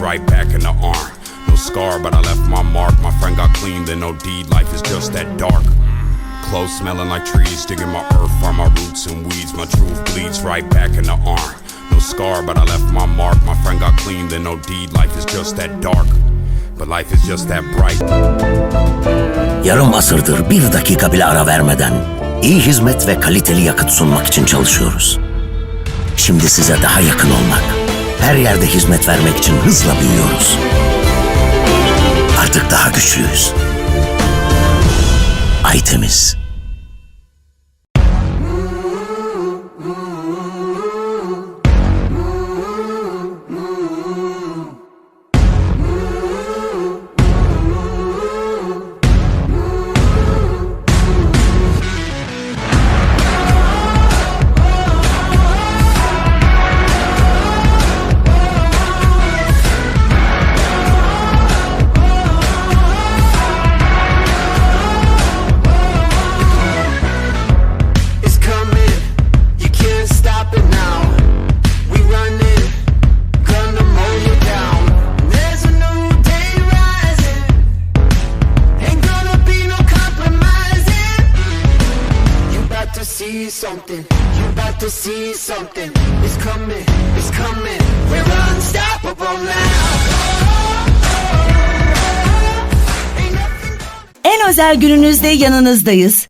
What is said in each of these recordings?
right back in the arm. No scar, but I left my mark. My friend got clean, then no deed. Life is just that dark. Clothes smelling like trees, digging my earth from my roots and weeds. My truth bleeds right back in the arm. No scar, but I left my mark. My friend got clean, then no deed. Life is just that dark. But life is just that bright. Yarım asırdır bir dakika bile ara vermeden iyi hizmet ve kaliteli yakıt sunmak için çalışıyoruz. Şimdi size daha yakın olmak, her yerde hizmet vermek için hızla büyüyoruz. Artık daha güçlüyüz. Aytemiz. About to see something. It's coming, it's coming. We're unstoppable now. En özel gününüzde yanınızdayız.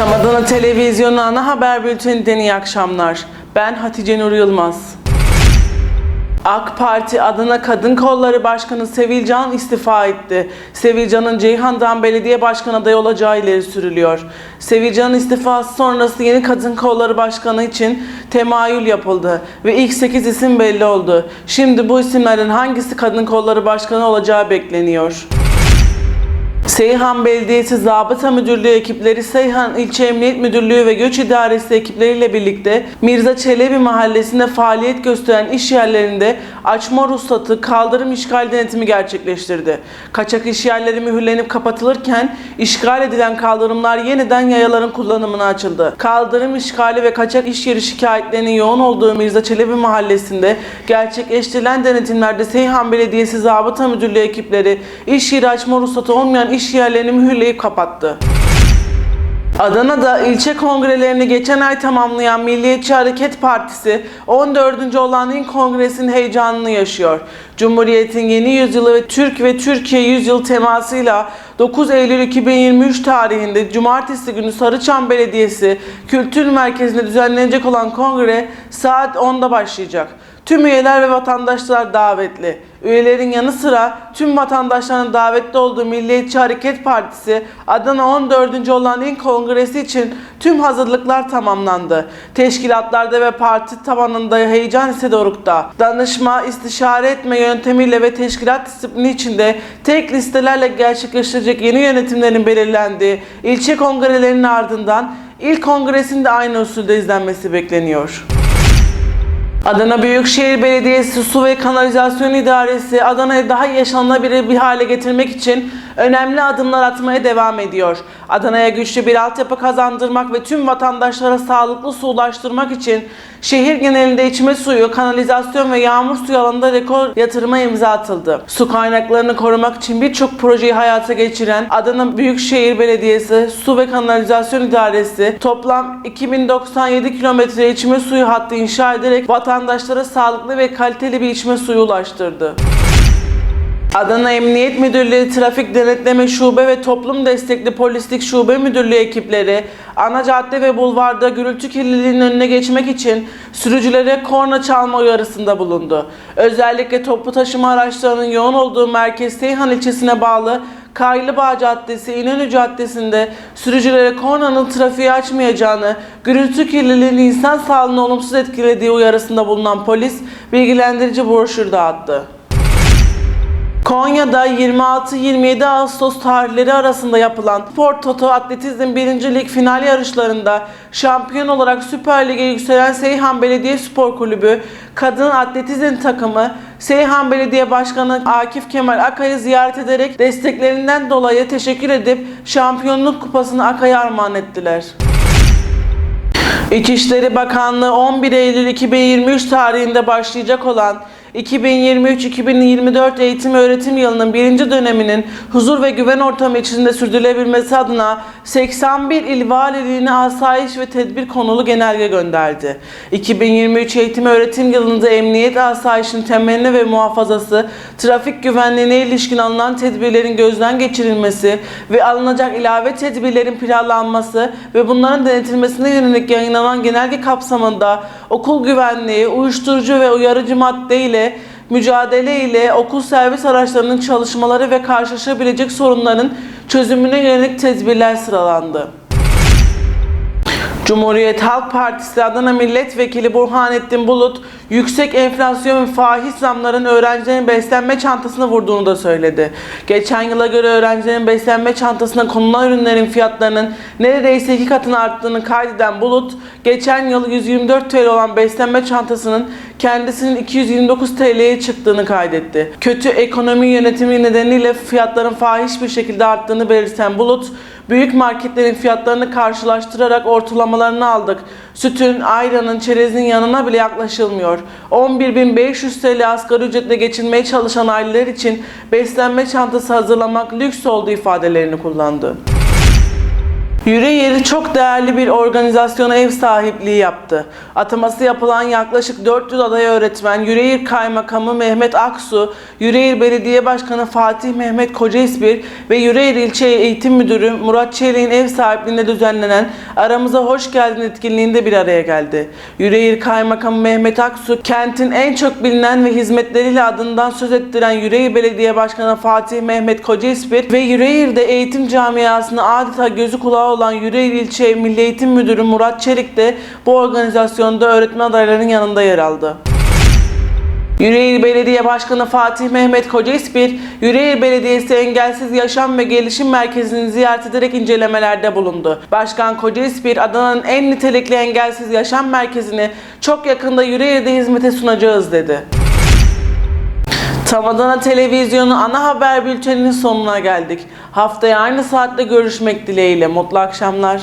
Tam Adana Televizyonu ana haber bülteninden iyi akşamlar. Ben Hatice Nur Yılmaz. AK Parti Adana Kadın Kolları Başkanı Sevilcan istifa etti. Sevilcan'ın Ceyhan'dan belediye başkan adayı olacağı ileri sürülüyor. Sevilcan'ın istifası sonrası yeni Kadın Kolları Başkanı için temayül yapıldı ve ilk 8 isim belli oldu. Şimdi bu isimlerin hangisi Kadın Kolları Başkanı olacağı bekleniyor. Seyhan Belediyesi Zabıta Müdürlüğü ekipleri Seyhan İlçe Emniyet Müdürlüğü ve Göç İdaresi ekipleriyle birlikte Mirza Çelebi mahallesinde faaliyet gösteren iş yerlerinde açma ruhsatı, kaldırım işgal denetimi gerçekleştirdi. Kaçak iş yerleri mühürlenip kapatılırken işgal edilen kaldırımlar yeniden yayaların kullanımına açıldı. Kaldırım işgali ve kaçak iş yeri şikayetlerinin yoğun olduğu Mirza Çelebi mahallesinde gerçekleştirilen denetimlerde Seyhan Belediyesi Zabıta Müdürlüğü ekipleri iş yeri açma ruhsatı olmayan iş yerlerini mühürleyip kapattı. Adana'da ilçe kongrelerini geçen ay tamamlayan Milliyetçi Hareket Partisi 14. olan ilk kongresinin heyecanını yaşıyor. Cumhuriyet'in yeni yüzyılı ve Türk ve Türkiye yüzyıl temasıyla 9 Eylül 2023 tarihinde Cumartesi günü Sarıçam Belediyesi Kültür Merkezi'nde düzenlenecek olan kongre saat 10'da başlayacak. Tüm üyeler ve vatandaşlar davetli. Üyelerin yanı sıra tüm vatandaşların davetli olduğu Milliyetçi Hareket Partisi Adana 14. olan ilk kongresi için tüm hazırlıklar tamamlandı. Teşkilatlarda ve parti tabanında heyecan ise dorukta. Danışma, istişare etme yöntemiyle ve teşkilat disiplini içinde tek listelerle gerçekleştirecek yeni yönetimlerin belirlendiği ilçe kongrelerinin ardından ilk kongresin de aynı usulde izlenmesi bekleniyor. Adana Büyükşehir Belediyesi Su ve Kanalizasyon İdaresi Adana'yı daha yaşanılabilir bir hale getirmek için önemli adımlar atmaya devam ediyor. Adana'ya güçlü bir altyapı kazandırmak ve tüm vatandaşlara sağlıklı su ulaştırmak için şehir genelinde içme suyu, kanalizasyon ve yağmur suyu alanında rekor yatırıma imza atıldı. Su kaynaklarını korumak için birçok projeyi hayata geçiren Adana Büyükşehir Belediyesi Su ve Kanalizasyon İdaresi toplam 2097 kilometre içme suyu hattı inşa ederek vatandaşlara sağlıklı ve kaliteli bir içme suyu ulaştırdı. Adana Emniyet Müdürlüğü Trafik Denetleme Şube ve Toplum Destekli Polislik Şube Müdürlüğü ekipleri ana cadde ve bulvarda gürültü kirliliğinin önüne geçmek için sürücülere korna çalma uyarısında bulundu. Özellikle toplu taşıma araçlarının yoğun olduğu Merkez Seyhan ilçesine bağlı Kaylыбağ Caddesi, İnönü Caddesi'nde sürücülere kornanın trafiği açmayacağını, gürültü kirliliğinin insan sağlığını olumsuz etkilediği uyarısında bulunan polis bilgilendirici broşür dağıttı. Konya'da 26-27 Ağustos tarihleri arasında yapılan Spor Toto Atletizm 1. Lig final yarışlarında şampiyon olarak Süper Lig'e yükselen Seyhan Belediye Spor Kulübü kadın atletizm takımı Seyhan Belediye Başkanı Akif Kemal Akay'ı ziyaret ederek desteklerinden dolayı teşekkür edip şampiyonluk kupasını Akay'a armağan ettiler. İçişleri Bakanlığı 11 Eylül 2023 tarihinde başlayacak olan 2023-2024 eğitim öğretim yılının birinci döneminin huzur ve güven ortamı içinde sürdürülebilmesi adına 81 il valiliğine asayiş ve tedbir konulu genelge gönderdi. 2023 eğitim öğretim yılında emniyet asayişinin temeline ve muhafazası, trafik güvenliğine ilişkin alınan tedbirlerin gözden geçirilmesi ve alınacak ilave tedbirlerin planlanması ve bunların denetilmesine yönelik yayınlanan genelge kapsamında okul güvenliği, uyuşturucu ve uyarıcı madde ile mücadele ile okul servis araçlarının çalışmaları ve karşılaşabilecek sorunların çözümüne yönelik tedbirler sıralandı. Cumhuriyet Halk Partisi Adana Milletvekili Burhanettin Bulut, yüksek enflasyon ve faiz zamların öğrencilerin beslenme çantasına vurduğunu da söyledi. Geçen yıla göre öğrencilerin beslenme çantasına konulan ürünlerin fiyatlarının neredeyse iki katına arttığını kaydeden Bulut, geçen yıl 124 TL olan beslenme çantasının kendisinin 229 TL'ye çıktığını kaydetti. Kötü ekonomi yönetimi nedeniyle fiyatların fahiş bir şekilde arttığını belirten Bulut, Büyük marketlerin fiyatlarını karşılaştırarak ortalamalarını aldık. Sütün, ayranın, çerezin yanına bile yaklaşılmıyor. 11.500 TL asgari ücretle geçinmeye çalışan aileler için beslenme çantası hazırlamak lüks olduğu ifadelerini kullandı. Yüreğir çok değerli bir organizasyona ev sahipliği yaptı. Ataması yapılan yaklaşık 400 aday öğretmen, Yüreğir Kaymakamı Mehmet Aksu, Yüreğir Belediye Başkanı Fatih Mehmet Kocaisbir ve Yüreğir İlçe Eğitim Müdürü Murat Çelik'in ev sahipliğinde düzenlenen Aramıza Hoş Geldin etkinliğinde bir araya geldi. Yüreğir Kaymakamı Mehmet Aksu, kentin en çok bilinen ve hizmetleriyle adından söz ettiren Yüreğir Belediye Başkanı Fatih Mehmet Kocaisbir ve Yüreğir'de eğitim camiasına adeta gözü kulağı olan Yüreğir İlçe Milli Eğitim Müdürü Murat Çelik de bu organizasyonda öğretmen adaylarının yanında yer aldı. Yüreğir Belediye Başkanı Fatih Mehmet Kocaisbir, Yüreğir Belediyesi Engelsiz Yaşam ve Gelişim Merkezi'ni ziyaret ederek incelemelerde bulundu. Başkan Kocaisbir, Adana'nın en nitelikli engelsiz yaşam merkezini çok yakında Yüreğir'de hizmete sunacağız dedi. Tam Adana Televizyonu ana haber bülteninin sonuna geldik. Haftaya aynı saatte görüşmek dileğiyle. Mutlu akşamlar.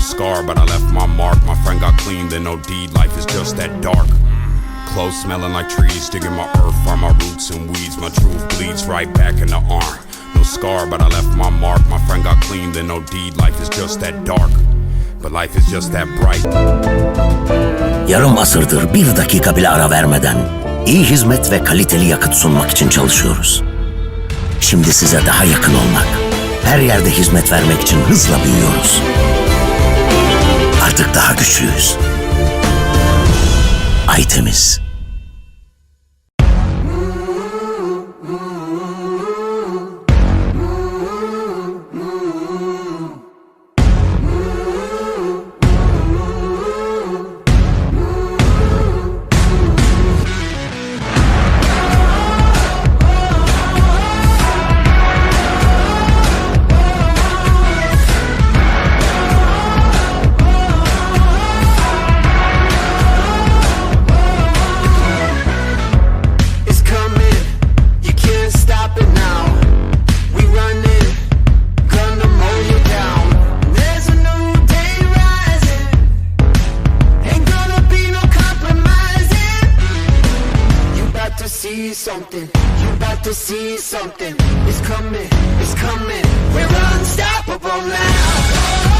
Scar, but I left my mark. My friend got clean, then deed. Life is just that dark. Clothes smelling like trees, digging my earth, find my roots and weeds. My truth bleeds right back in the arm. No scar, but I left my mark. My friend got clean, then deed. Life is just that dark. But life is just that bright. Yarım asırdır bir dakika bile ara vermeden iyi hizmet ve kaliteli yakıt sunmak için çalışıyoruz. Şimdi size daha yakın olmak, her yerde hizmet vermek için hızla büyüyoruz. Artık daha güçlüyüz. Aytemiz. is see something. It's coming, it's coming. We're unstoppable now.